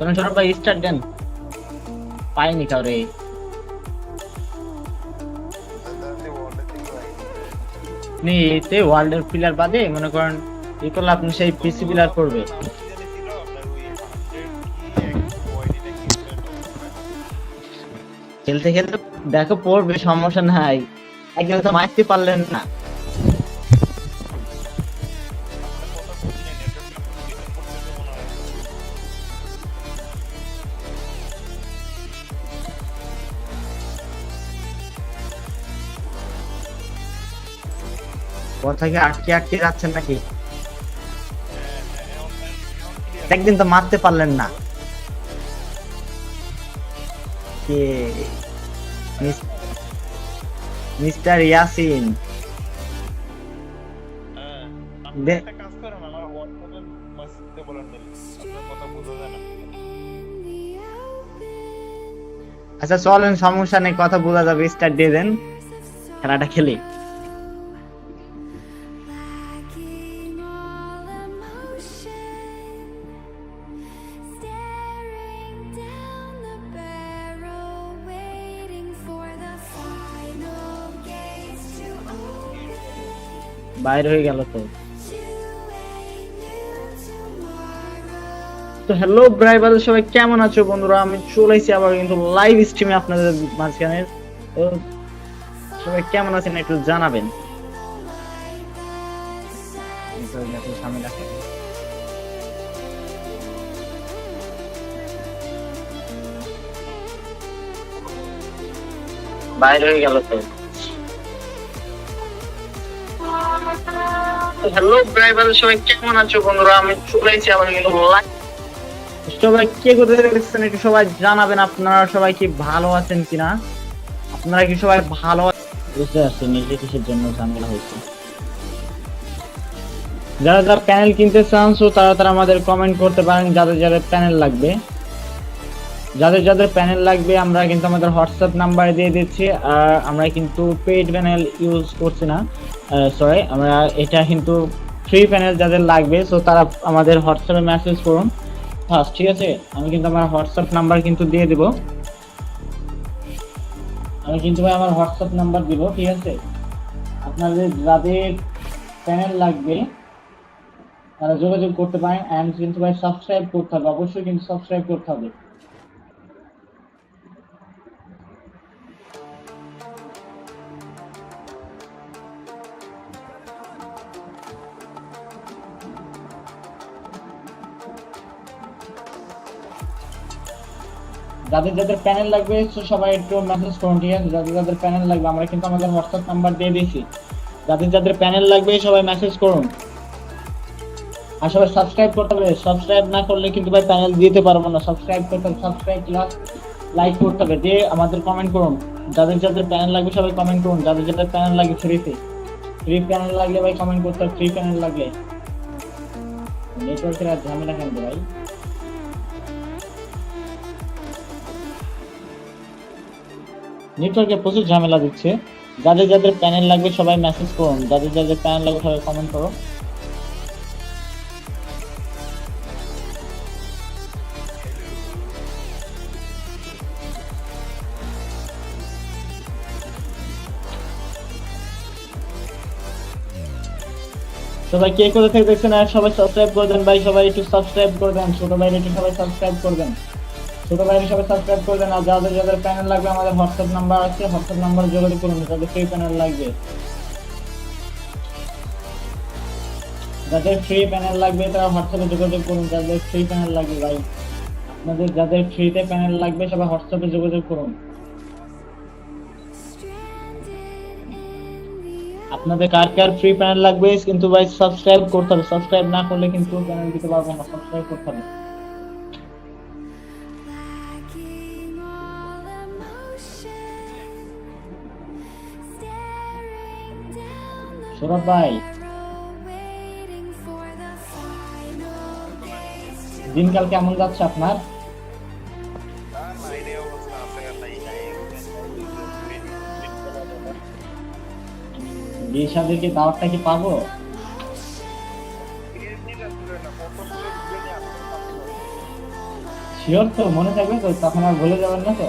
চলেন ছোট ভাই স্টার্ট দেন। পাইনি কাউরে। এতে ওয়ার্ল্ডের প্লেয়ার বাদে, মনে করেন ই করলে আপনি সেই পিসি প্লেয়ার করবে খেলতে খেলতে দেখো পড়বে, সমস্যা নাই। একদিন তো মারতে পারলেন না। কথা কি আটকে আটকে যাচ্ছেন নাকি? একদিন তো মারতে পারলেন না। কে? মিস্টার ইয়াসিন। আচ্ছা চলেন, সমস্যা নেই, কথা বোঝা যাবে। স্টার্ট দিয়ে দেন খেলাটা খেলি। বাইরে হয়ে গেল তো. তো হ্যালো ব্রাইভার সবাই কেমন আছো বন্ধুরা আমি চলে এসেছি আবার কিন্তু লাইভ স্ট্রিমে আপনাদের মাঝখানে তো সবাই কেমন আছেন একটু জানাবেন। বাইরে হয়ে গেল তো হ্যালো সবাই কেমন আছো বন্ধুরা? আমি চলে এসেছি আবার কিন্তু সবাই কে কোথায় একটু সবাই জানাবেন, আপনারা সবাই কি ভালো আছেন কিনা? আপনারা কি সবাই ভালো? বুঝতে পারছি, নিজে কিসের জন্য ঝামেলা হয়েছে যারা যারা প্যানেল কিনতে চান তারা তারা আমাদের কমেন্ট করতে পারেন, যাদের যাদের প্যানেল লাগবে। যাদের যাদের প্যানেল লাগবে, আমরা কিন্তু আমাদের হোয়াটসঅ্যাপ নাম্বার দিয়ে দিচ্ছি। আর আমরা কিন্তু পেইড প্যানেল ইউজ করছি না। সরি আমরা এটা কিন্তু ফ্রি প্যানেল যাদের লাগবে সো তারা আমাদের হোয়াটসঅ্যাপে মেসেজ করুন। ফার্স্ট ঠিক আছে, আমি কিন্তু আমার হোয়াটসঅ্যাপ নাম্বার কিন্তু দিয়ে দেবো। আমি কিন্তু ভাই আমার হোয়াটসঅ্যাপ নাম্বার দিব, ঠিক আছে? আপনাদের যাদের প্যানেল লাগবে, তারা যোগাযোগ করতে পারেন। অ্যান্ড কিন্তু ভাই সাবস্ক্রাইব করতে হবে, অবশ্যই কিন্তু সাবস্ক্রাইব করতে হবে। যাদের যাদের প্যানেল লাগবে সবাই একটু মেসেজ করুন, ঠিক আছে? যাদের যাদের প্যানেল লাগবে, আমরা কিন্তু আমাদের হোয়াটসঅ্যাপ নাম্বার দিয়ে দিয়েছি যাদের যাদের প্যানেল লাগবে, সবাই মেসেজ করুন। আর সবাই সাবস্ক্রাইব করতে হবে। সাবস্ক্রাইব না করলে কিন্তু ভাই প্যানেল দিতে পারব না। সাবস্ক্রাইব করতে হবে সাবস্ক্রাইব প্লাস লাইক করতে হবে। দিয়ে আমাদের কমেন্ট করুন। যাদের যাদের প্যানেল লাগবে, সবাই কমেন্ট করুন। যাদের যাদের প্যানেল লাগবে ফ্রিতে ফ্রি প্যানেল লাগলে ভাই কমেন্ট করতে হবে। ফ্রি প্যানেল লাগলে। নেটওয়ার্কের আর ঝামেলা কেন ভাই? নেটওয়ার্কে প্রচুর ঝামেলা দিচ্ছে। যাদের যাদের প্যানেল লাগবে সবাই মেসেজ করুন। যাদের যাদের প্যানেল লাগবে সবাই কমেন্ট করো। সবাই কে করে থেকে দেখছেন আর সবাই সাবস্ক্রাইব করে দেন। ভাই, সবাই একটু সাবস্ক্রাইব করে দেন। ছোট ভাইরা একটু সবাই সাবস্ক্রাইব করে দেন। ছোট ভাইরা সবাই সাবস্ক্রাইব করে দেন আর যাদের যাদের প্যানেল লাগবে, আমাদের হোয়াটসঅ্যাপ নাম্বার আছে হোয়াটসঅ্যাপ নাম্বার যোগাযোগ করুন যাদের ফ্রি প্যানেল লাগবে। যাদের ফ্রি প্যানেল লাগবে, তারা হোয়াটসঅ্যাপে যোগাযোগ করুন, যাদের ফ্রি প্যানেল লাগবে ভাই। আপনাদের যাদের ফ্রিতে প্যানেল লাগবে, সবাই হোয়াটসঅ্যাপে যোগাযোগ করুন। আপনাদের কার কার ফ্রি প্যানেল লাগবে, কিন্তু ভাই সাবস্ক্রাইব করতে হবে। সাবস্ক্রাইব না করলে কিন্তু প্যানেল দিতে পারব না সাবস্ক্রাইব করতে হবে। সৌরভ ভাই দিনকাল কেমন যাচ্ছে আপনার বিয়ে কি দাওয়াতটা কি পাবো শিওর তো মনে থাকবে তো তখন আর ভুলে যাবেন না তো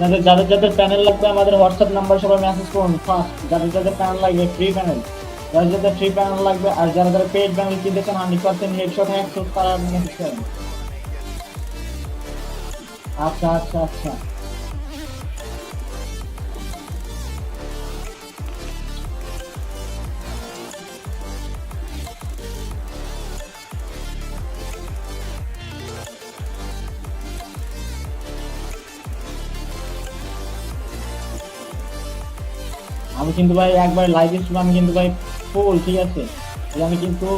আপনাদের যাদের যাদের প্যানেল লাগবে, আমাদের হোয়াটসঅ্যাপ নাম্বার সবাই মেসেজ করুন। ফার্স্ট যাদের যাদের প্যানেল লাগবে ফ্রি প্যানেল যাদের যাদের ফ্রি প্যানেল লাগবে, আর যারা যারা পেড প্যানেল কিনতে চান হান্ড্রেড পার্সেন্ট হেডশট হ্যাক তারা মেসেজ করেন আচ্ছা আচ্ছা আচ্ছা। কিন্তু ভাই, একবার লাইভ স্ট্রিম আমি কিন্তু ভাই ফুল ঠিক আছে? আমি কিন্তু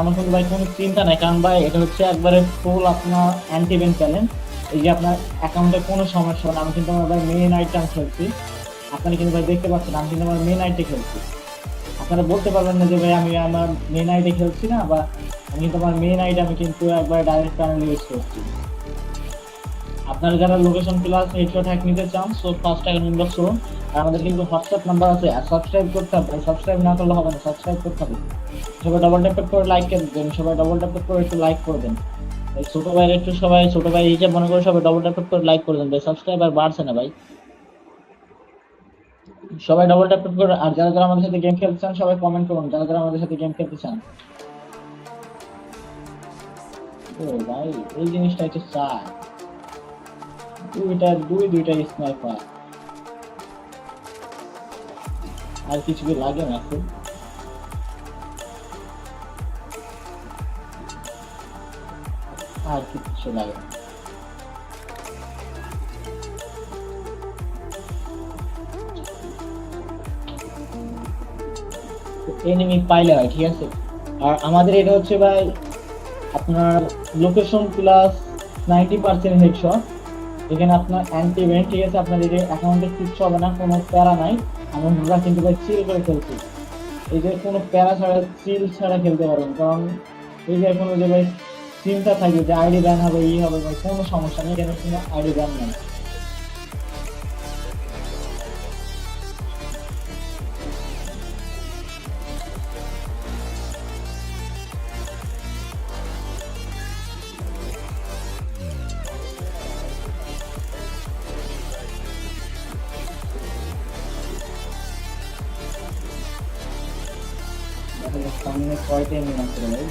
আমার কিন্তু ভাই কোনো চিন্তা নাই, কারণ ভাই এটা হচ্ছে একবারে ফুল আপনার অ্যান্টি ব্যাংক চ্যালেঞ্জ এই যে আপনার অ্যাকাউন্টে কোনো সমস্যা না, আমি কিন্তু আমার ভাই মেন আইটেম খেলছি। আপনারা কিন্তু ভাই দেখতে পাচ্ছেন, আমি কিন্তু আমার মেন আইটে খেলছি। আপনারা বলতে পারবেন না যে ভাই আমি আমার মেন আইডে খেলছি না, বা আমি কিন্তু আমার মেন আইডে আমি কিন্তু একবার ডাইরেক্ট প্যানেল ইউজ করছি। আপনারা যারা লোকেশন প্লাস হেডশট হ্যাক নিতে চান সো ফার্স্ট টাকা ইনবক্স করুন আমাদের কিন্তু হোয়াটসঅ্যাপ নাম্বার আছে, আর সাবস্ক্রাইব করতে হবে সাবস্ক্রাইব না করলে হবে না সাবস্ক্রাইব করতে হবে। সবাই ডবল ট্যাপ করে লাইক দেন, সবাই ডবল ট্যাপ করে একটু লাইক করে দেন। ছোট ভাইয়ের একটু সবাই, ছোট ভাই হিসাব মনে করে সবাই ডবল ট্যাপ করে লাইক করে দেন ভাই সাবস্ক্রাইবার বাড়ছে না ভাই। সবাই ডবল ট্যাপ করে, আর যারা যারা আমাদের সাথে গেম খেলতে চান, সবাই কমেন্ট করুন, যারা যারা আমাদের সাথে গেম খেলতে চান। ও ভাই, এই জিনিসটা একটু চাই দুইটা, দুই দুইটা স্নাইপার আর কিছু কি লাগে না খুব আর কিছু লাগে না। এনিমি পাইলে হয় ঠিক আছে? আর আমাদের এটা হচ্ছে ভাই, আপনার location plus ninety percent headshot এখানে আপনার অ্যান্টি ইভেন্ট ঠিক আছে? আপনার এই অ্যাকাউন্টে কিচ্ছু হবে না, কোনো প্যারা নাই। আমরা কিন্তু ভাই চিল করে খেলছি। এই যে কোনো প্যারা ছাড়া চিল ছাড়া খেলতে পারবেন কারণ এই যে ওই যে ভাই চিন্তা থাকে, যে আইডি ব্যান হবে, ই হবে, ভাই কোনো সমস্যা নেই, কেন কোনো আইডি ব্যান নেই। সামনে কয়টা এমনি মাত্র ভাই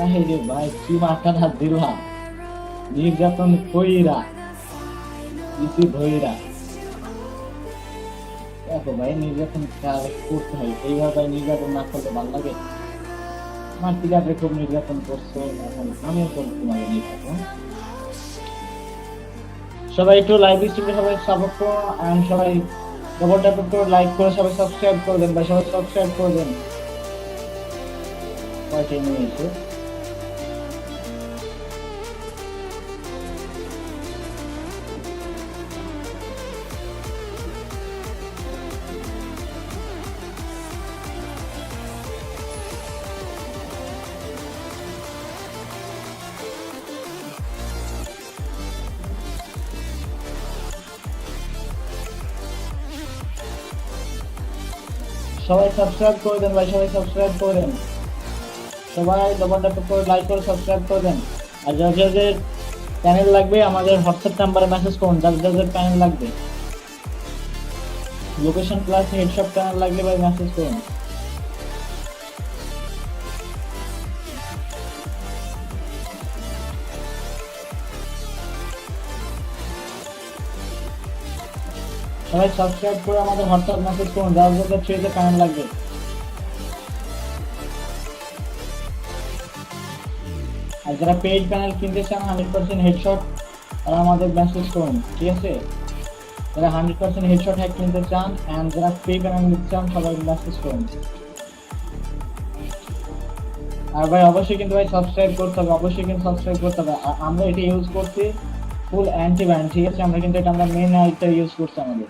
আরে রে ভাই, কি মাথাটা দিলাম নির্যাতন কইরা কিছু ধইরা। দেখো ভাই, নির্যাতন কার করতে হয়? এইভাবে নির্যাতন না করলে ভালো লাগে? আমার পিলারে খুব নির্যাতন করছ, এখন আমিও করব তোমাকে নির্যাতন। সবাই একটু লাইভ স্ট্রিমে সবাই সাপোর্ট করো সবাই ডবল ট্যাপ করে লাইক করে সবাই সাবস্ক্রাইব করে দেন, ভাই, সবাই সাবস্ক্রাইব করে দেন। কয়টা নিয়েছে সবাই সাবস্ক্রাইব করে দেন ভাই, সবাই সাবস্ক্রাইব করে দেন। সবাই দোকানটা করে লাইক করে সাবস্ক্রাইব করে দেন। আর যার যাদের প্যানেল লাগবে, আমাদের হোয়াটসঅ্যাপ নাম্বারে মেসেজ করুন, যার যাদের প্যানেল লাগবে। লোকেশন প্লাস হেডশপ প্যানেল লাগলে ভাই মেসেজ করুন। সবাই সাবস্ক্রাইব করে আমাদের হোয়াটসঅ্যাপ মেসেজ করুন যাদের থ্রিতে প্যানেল লাগবে। আর যারা পেইড প্যানেল কিনতে চান হান্ড্রেড পার্সেন্ট হেডশট তারা আমাদের মেসেজ করুন, ঠিক আছে? যারা হান্ড্রেড পার্সেন্ট হেডশট হ্যাক কিনতে চান অ্যান্ড যারা ফ্রি প্যানেল নিতে চান, সবাই মেসেজ করুন। আর ভাই, অবশ্যই কিন্তু ভাই সাবস্ক্রাইব করতে হবে, অবশ্যই কিন্তু সাবস্ক্রাইব করতে হবে। আমরা এটা ইউজ করছি ফুল অ্যান্টি ব্যান্ড ঠিক আছে? আমরা কিন্তু এটা আমরা মেন আইটা ইউজ করছি আমাদের।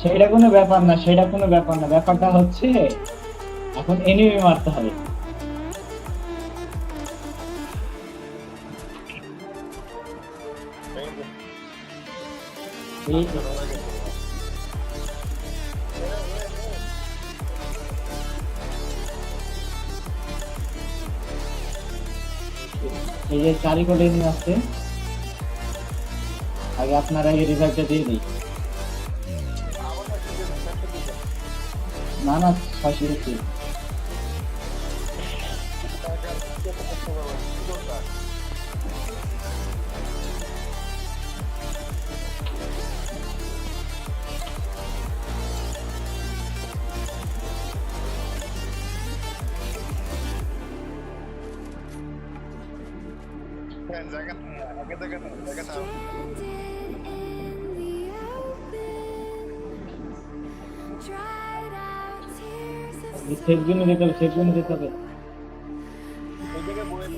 সেটা কোনো ব্যাপার না, সেটা কোনো ব্যাপার না। ব্যাপারটা হচ্ছে, এখন এনিমি মারতে হবে। এই যে চারি কোটে আছে আগে আপনারা এই রিভাইভটা দিয়ে দিই। না না ছয়শো সেফ যেতে হবে সেফ যেতে হবে। এই জায়গায় বয়ে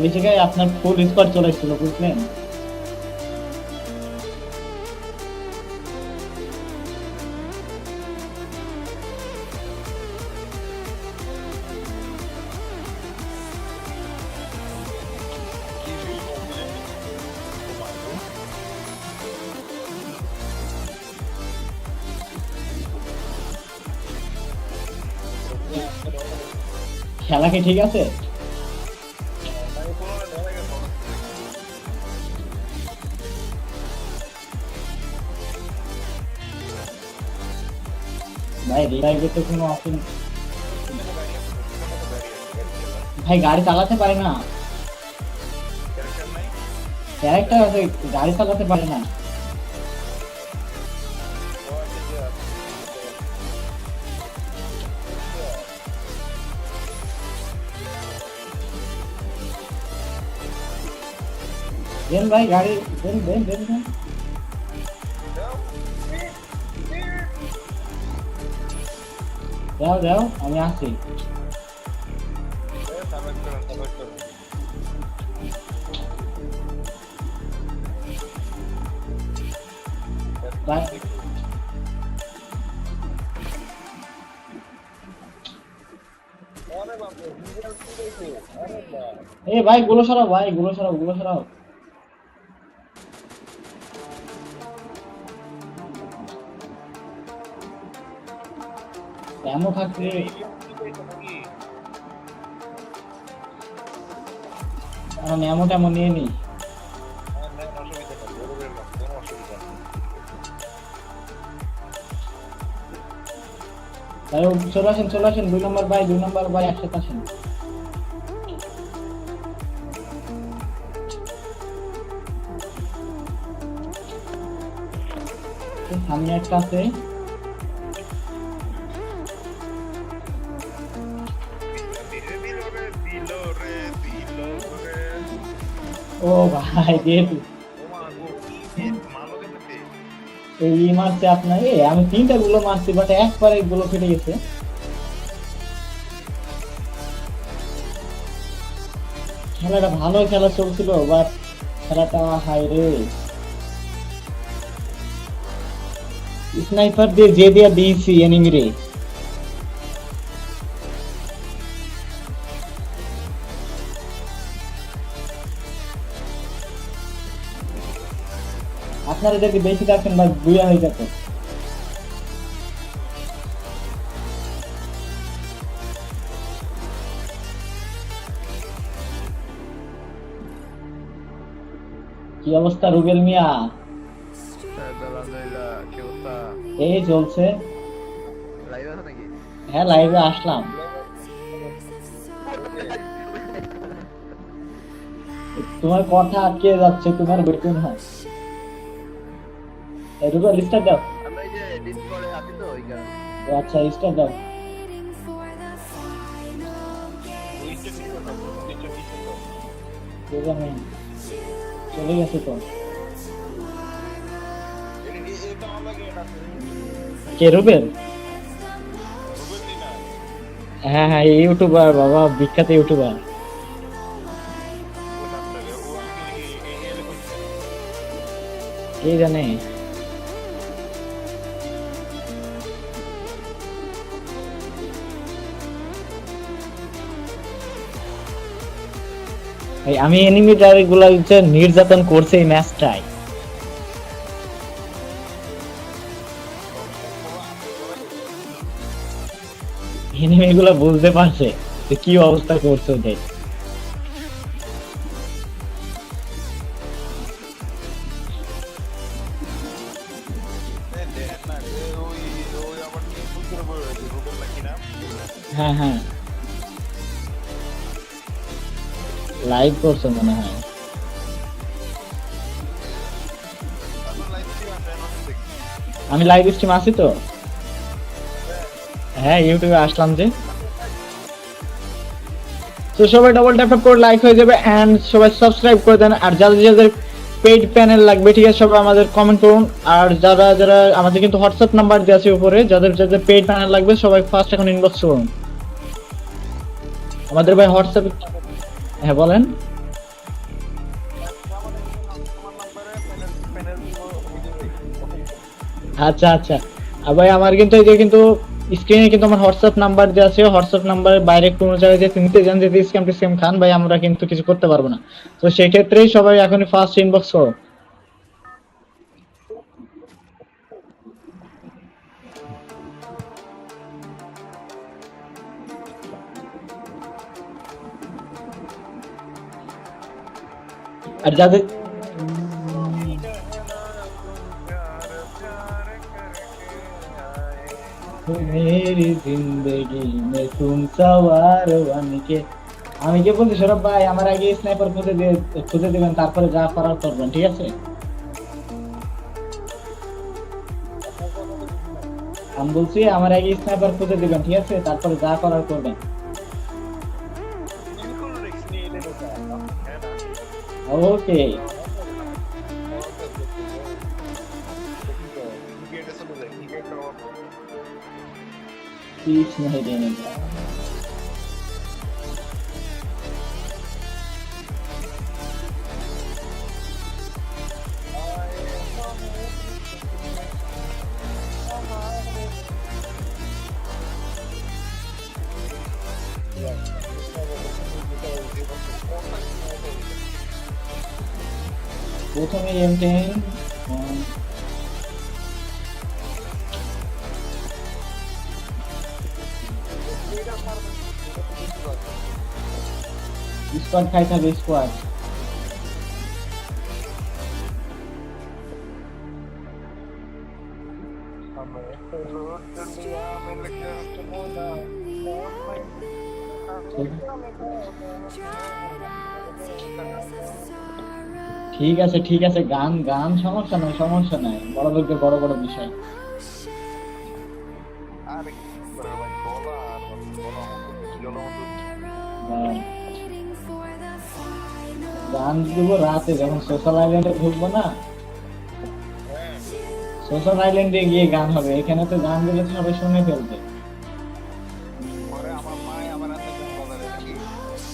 ওই জায়গায় আপনার ফুল স্কোয়াড চলে এসেছিল বুঝলেন? খেলা কি ঠিক আছে? রিভাইভের তো কোনো অপশন ভাই, গাড়ি চালাতে পারে না। ক্যারেক্টার আছে, গাড়ি চালাতে পারে না। ভাই, গাড়ি দেন দেন দেন। কি দেখো আমি বাপ এ ভাই গুলো সরাও ভাই গুলো সরাও গুলো সরাও। এমন থাকতে এখন এমন তেমন নিয়ে নি তাই চলে আসেন চলে আসেন। দুই নম্বর ভাই, দুই নম্বর ভাই একসাথে আসেন। সামনে একটা আছে। ও ভাই যেহেতু এই মারছে আপনাকে আমি তিনটা গুলো মারছি বাট একবারগুলো ফেটে গেছে। খেলাটা ভালো খেলা চলছিল বাট খেলাটা হাই রে। স্নাইপার দিয়ে যে দিয়া দিয়েছি এনিমি রে। আপনারা যদি বেশি থাকেন বা বুয়া হয়ে যেত কি অবস্থা রুবেল মিয়া? এই চলছে। হ্যাঁ লাইভে আসলাম। তোমার কথা আটকে যাচ্ছে, তোমার বেতন হয়। এই রুবেল স্টার্ট দাও। আমরা এই যে ডিসকর্ডে আছি তো ওই কারণে। আচ্ছা স্টার্ট দাও? চলে গেছে তো। কে রুবেল? হ্যাঁ হ্যাঁ ইউটিউবার বাবা বিখ্যাত ইউটিউবার কে জানে? আমি এনিমি গুলা হচ্ছে নির্যাতন করছে এই ম্যাচটাই এনিমি গুলা বুঝতে পারছে যে কি অবস্থা করছে ওদের। হ্যাঁ হ্যাঁ। লাইভ করছে মনে হয়। আমি লাইভ স্ট্রিম আছি তো? হ্যাঁ ইউটিউবে আসলাম যে। তো সবাই ডবল ট্যাপ করে লাইক হয়ে যাবে এন্ড সবাই সাবস্ক্রাইব করে দেন। আর যাদের যাদের পেইড প্যানেল লাগবে, ঠিক আছে, সবাই আমাদের কমেন্ট করুন। আর যারা যারা আমাদের কিন্তু হোয়াটসঅ্যাপ নাম্বার দেওয়া আছে উপরে, যাদের যাদের পেইড প্যানেল লাগবে, সবাই ফার্স্ট এখন ইনবক্স করুন। আমাদের ভাই হোয়াটসঅ্যাপ হ্যাঁ বলেন। আচ্ছা আচ্ছা। ভাই, আমার কিন্তু এই যে কিন্তু স্ক্রিনে কিন্তু আমার হোয়াটসঅ্যাপ নাম্বার দেওয়া আছে হোয়াটসঅ্যাপ নাম্বারের বাইরে কোনো জায়গায় যে নিতে যান যদি স্ক্যাম টিস্ক্যাম খান, ভাই, আমরা কিন্তু কিছু করতে পারব না। তো সেক্ষেত্রেই সবাই এখন ফার্স্ট ইনবক্স করো। আর যাদের मेरी जिंदगी में तुम सवार बन के আমি কি বলছি সৌরভ ভাই আমার আগে স্নাইপার খুঁজে দিয়ে খুঁজে দিবেন তারপরে যা করার করবেন ঠিক আছে আমি বলছি আমার আগে স্নাইপার খুঁজে দিবেন ঠিক আছে তারপরে যা করার করবেন Okay. Peace, Mahidin. Miriam tem. Discord cai também, squad. ঠিক আছে ঠিক আছে গান গান সমস্যা নাই সমস্যা নাই বড় লোকদের বড় বড় বিষয়। কিলো হ্যাঁ। গান দেবো রাতে যখন সোশ্যাল আইল্যান্ডে ঢুকবো না? সোশ্যাল আইল্যান্ডে গিয়ে গান হবে। এখানে তো গান তো সবাই শুনে ফেলবে।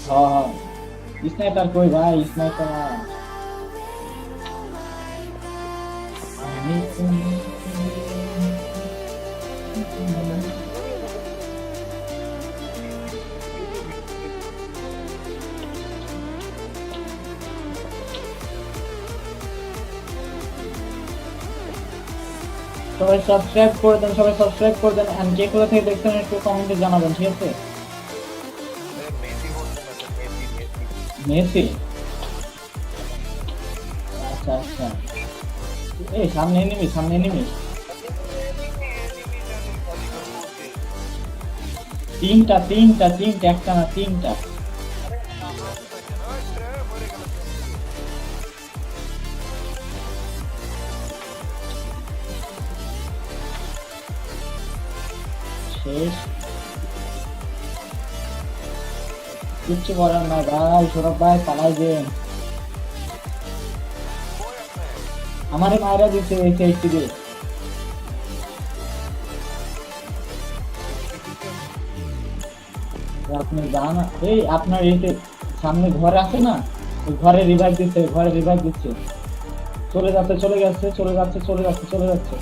হ্যাঁ হ্যাঁ স্নাইপার কই ভাই? স্নাইপার। সবাই সাবস্ক্রাইব করে দেন সবাই সাবস্ক্রাইব করে দেন and যে কোথা থেকে দেখছেন একটু কমেন্টে জানাবেন ঠিক আছে? মেসি? এই, সামনে নিবি সামনে নিবি তিনটা তিনটা তিনটা একটা না তিনটা। শেষ। কিচ্ছু করার না ভাই, সৌরভ ভাই, পালাই দেন আমারে মায়েরা দিচ্ছে এই সাইডটি দিয়ে আপনি যান এই আপনার এই সামনে ঘর আছে না ঘরে রিভাইভ দিচ্ছে ঘরে রিভাইভ দিচ্ছে। চলে যাচ্ছে চলে যাচ্ছে চলে যাচ্ছে চলে যাচ্ছে চলে যাচ্ছে।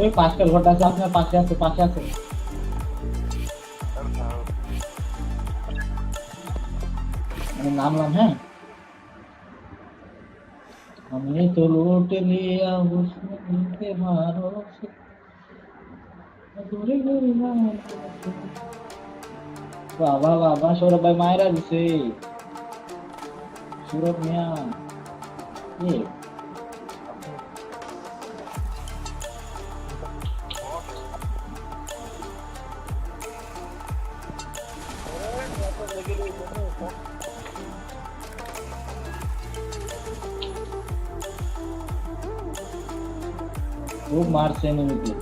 ওই পাঁচটা ঘরটা আছে, আপনার পাশে আছে পাশে আছে। আমি নামলাম হ্যাঁ? हमने तो लूट लिया हुस्न के भरोसे वाह वाह वाह वाह, सौरभ भाई मायरा जी से। सूरभ मियाँ, ये খুব মারছে এনিমিকে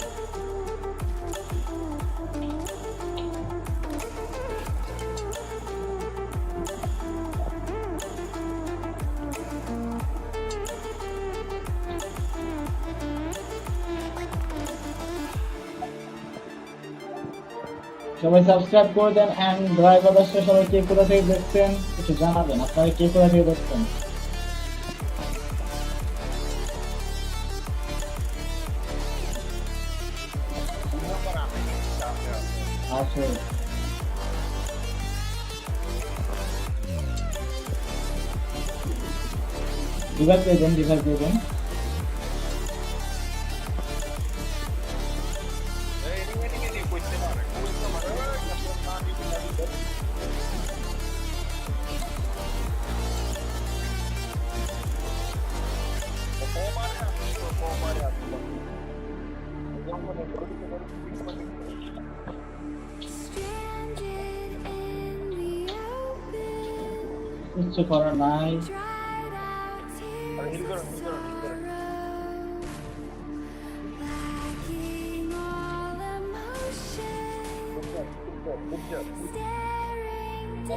সবাই সাবস্ক্রাইব করে দেন ড্রাইভার দর্শক সবাই কে কোথা থেকে দেখছেন, একটু জানাবেন, আপনারা কে কোথা থেকে দেখছেন? রিভাইভ দিয়ে দেন রিভাইভ দিয়ে দেন। কিচ্ছু করার নাই।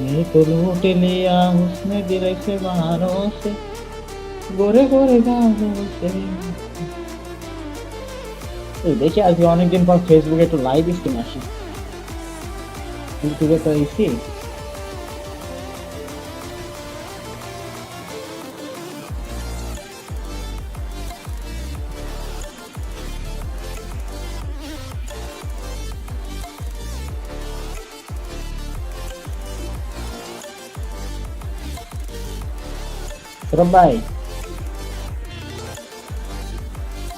हमें तो लूट लिया उसने दिल से बाहरों से गोरे गोरे गालों से এই দেখি আজকে অনেকদিন পর ফেসবুকে একটু লাইভ স্ট্রিম আসি ইউটিউবে তো এসি সৌরভ ভাই